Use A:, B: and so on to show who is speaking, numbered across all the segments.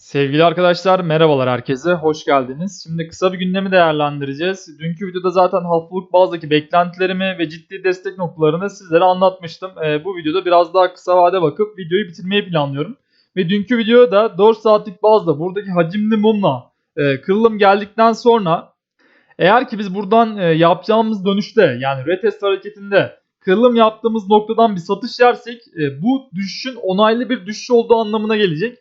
A: Sevgili arkadaşlar merhabalar herkese hoş geldiniz. Şimdi kısa bir gündemi değerlendireceğiz. Dünkü videoda zaten haftalık bazdaki beklentilerimi ve ciddi destek noktalarını sizlere anlatmıştım. Ee, bu videoda biraz daha kısa vade bakıp videoyu bitirmeyi planlıyorum. Ve dünkü videoda 4 saatlik bazda buradaki hacimli mumla e, kırılım geldikten sonra eğer ki biz buradan e, yapacağımız dönüşte yani retest hareketinde kırılım yaptığımız noktadan bir satış yersek e, bu düşüşün onaylı bir düşüş olduğu anlamına gelecek.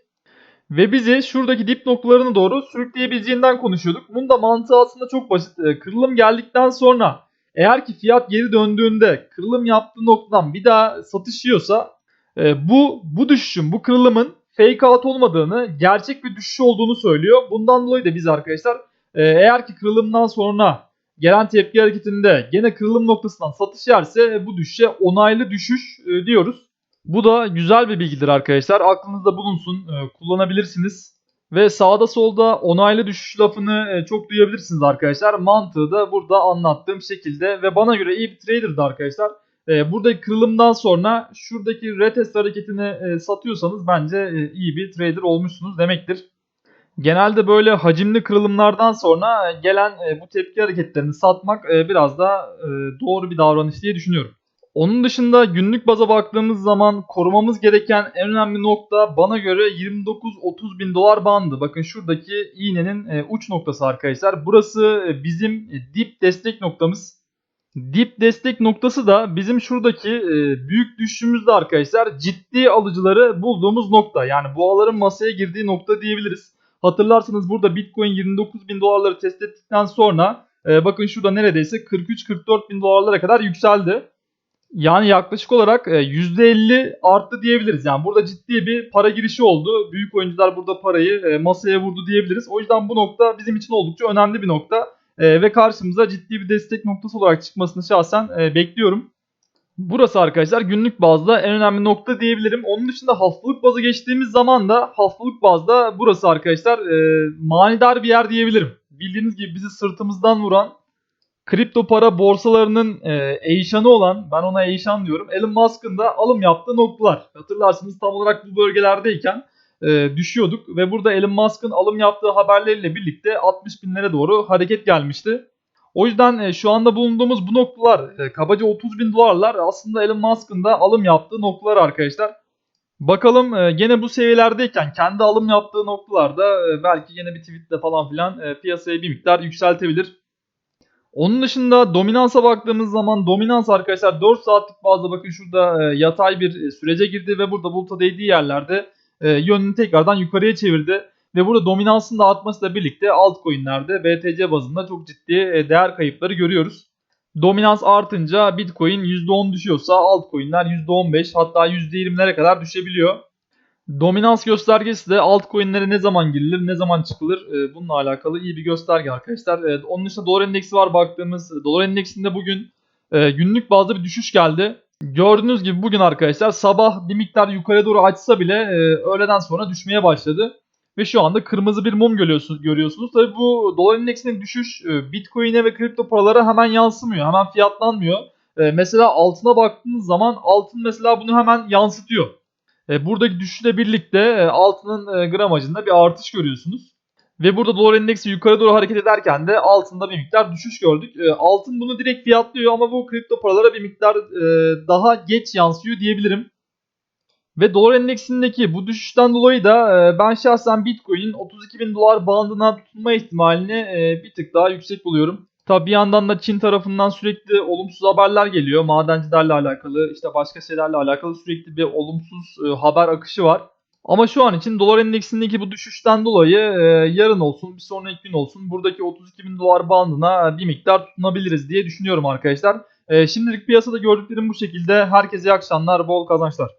A: Ve bizi şuradaki dip noktalarına doğru sürükleyebileceğinden konuşuyorduk. Bunun da mantığı aslında çok basit. Ee, Kırılım geldikten sonra eğer ki fiyat geri döndüğünde kırılım yaptığı noktadan bir daha satış yiyorsa e, bu bu düşüşün, bu kırılımın fake out olmadığını, gerçek bir düşüş olduğunu söylüyor. Bundan dolayı da biz arkadaşlar e, eğer ki kırılımdan sonra gelen tepki hareketinde gene kırılım noktasından satış yerse bu düşüşe onaylı düşüş e, diyoruz. Bu da güzel bir bilgidir arkadaşlar. Aklınızda bulunsun. e, kullanabilirsiniz. Ve sağda solda onaylı düşüş lafını e, çok duyabilirsiniz arkadaşlar. Mantığı da burada anlattığım şekilde ve bana göre iyi bir trader'dı arkadaşlar. E, buradaki kırılımdan sonra şuradaki retest hareketini satıyorsanız bence iyi bir trader olmuşsunuz demektir. Genelde böyle hacimli kırılımlardan sonra gelen bu tepki hareketlerini satmak biraz e, doğru bir davranış diye düşünüyorum. Onun dışında günlük baza baktığımız zaman korumamız gereken en önemli nokta bana göre 29-30 bin dolar bandı. Bakın şuradaki iğnenin e, uç noktası arkadaşlar. Burası e, bizim e, dip destek noktamız. Dip destek noktası da bizim şuradaki büyük düşüşümüzde arkadaşlar ciddi alıcıları bulduğumuz nokta. Yani boğaların masaya girdiği nokta diyebiliriz. Hatırlarsanız burada Bitcoin 29 bin dolarları test ettikten sonra bakın şurada neredeyse 43-44 bin dolarlara kadar yükseldi. Yani yaklaşık olarak e, %50 arttı diyebiliriz. Yani burada ciddi bir para girişi oldu. Büyük oyuncular burada parayı e, masaya vurdu diyebiliriz. O yüzden bu nokta bizim için oldukça önemli bir nokta. E, Ve karşımıza ciddi bir destek noktası olarak çıkmasını şahsen e, bekliyorum. Burası arkadaşlar günlük bazda en önemli nokta diyebilirim. Onun dışında haftalık bazı geçtiğimiz zaman da haftalık bazda burası arkadaşlar e, manidar bir yer diyebilirim. Bildiğiniz gibi bizi sırtımızdan vuran kripto para borsalarının e, eşanı olan ben ona eşan diyorum. Elon Musk'ın da alım yaptığı noktalar. Hatırlarsınız tam olarak bu bölgelerdeyken e, düşüyorduk ve burada Elon Musk'ın alım yaptığı haberleriyle birlikte 60 binlere doğru hareket gelmişti. O yüzden e, şu anda bulunduğumuz bu noktalar e, kabaca 30 bin dolarlar aslında Elon Musk'ın da alım yaptığı noktalar arkadaşlar. Bakalım e, gene bu seviyelerdeyken kendi alım yaptığı noktalarda e, belki yine bir tweetle falan filan e, piyasayı bir miktar yükseltebilir. Onun dışında dominansa baktığımız zaman dominans arkadaşlar 4 saatlik bazda bakın şurada e, yatay bir e, sürece girdi ve burada buluta değdiği yerlerde e, yönünü tekrardan yukarıya çevirdi. Ve burada dominansın da artmasıyla birlikte altcoin'lerde BTC bazında çok ciddi e, değer kayıpları görüyoruz. Dominans artınca Bitcoin %10 düşüyorsa altcoin'ler %15 hatta %20'lere kadar düşebiliyor. Dominans göstergesi de altcoin'lere ne zaman girilir, ne zaman çıkılır e, bununla alakalı iyi bir gösterge arkadaşlar. E, onun dışında dolar endeksi var baktığımız. Dolar endeksinde bugün e, günlük bazda bir düşüş geldi. Gördüğünüz gibi bugün arkadaşlar sabah bir miktar yukarı doğru açsa bile e, öğleden sonra düşmeye başladı. Ve şu anda kırmızı bir mum görüyorsunuz. görüyorsunuz. Tabi bu dolar endeksinin düşüş e, Bitcoin'e ve kripto paralara hemen yansımıyor. Hemen fiyatlanmıyor. E, mesela altına baktığınız zaman altın mesela bunu hemen yansıtıyor. E, buradaki düşüşle birlikte e, altının e, gramajında bir artış görüyorsunuz. Ve burada dolar endeksi yukarı doğru hareket ederken de altında bir miktar düşüş gördük. E, altın bunu direkt fiyatlıyor ama bu kripto paralara bir miktar e, daha geç yansıyor diyebilirim. Ve dolar endeksindeki bu düşüşten dolayı da e, ben şahsen Bitcoin'in 32 bin dolar bandına tutunma ihtimalini e, bir tık daha yüksek buluyorum. Tabi bir yandan da Çin tarafından sürekli olumsuz haberler geliyor. Madencilerle alakalı, işte başka şeylerle alakalı sürekli bir olumsuz e, haber akışı var. Ama şu an için dolar endeksindeki bu düşüşten dolayı e, yarın olsun, bir sonraki gün olsun buradaki 32 bin dolar bandına bir miktar tutunabiliriz diye düşünüyorum arkadaşlar. E, şimdilik piyasada gördüklerim bu şekilde. Herkese iyi akşamlar, bol kazançlar.